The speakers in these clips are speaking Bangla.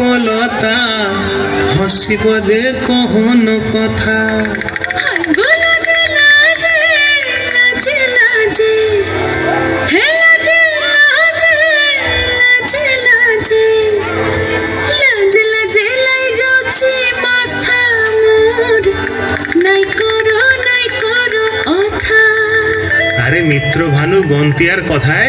বনকলতা হসিব দে কহন কথা। আরে মিত্র ভানু গন্তিয়ার কথায়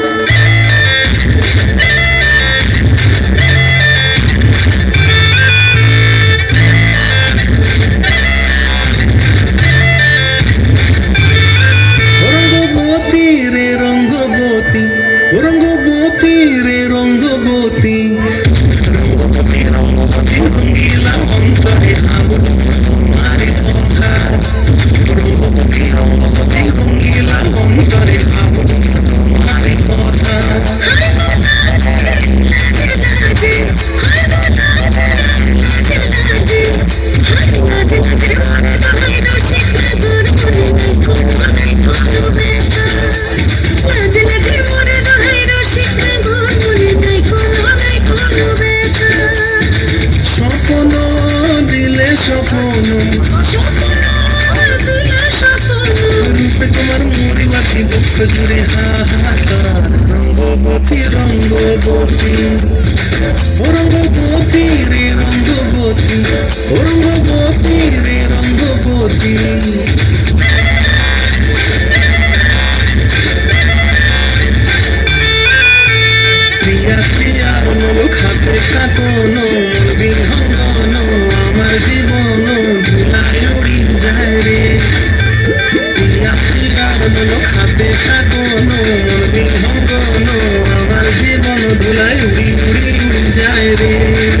স্বপ্ন রূপে তোমার মুড়ি বাসি দুঃখ জুড়ে হাহাকার রঙ্গবতী রঙ্গবতী রঙ্গবতী রে রঙ্গবতী রঙ্গবতী রে রঙ্গবতী প্রিয়া প্রিয়ার মন খাতে কাটন খাতে কাটন বিভঙ্গন আমার জীবন ধুলাই উড়ি উড়ি যায় রে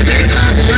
Obrigado.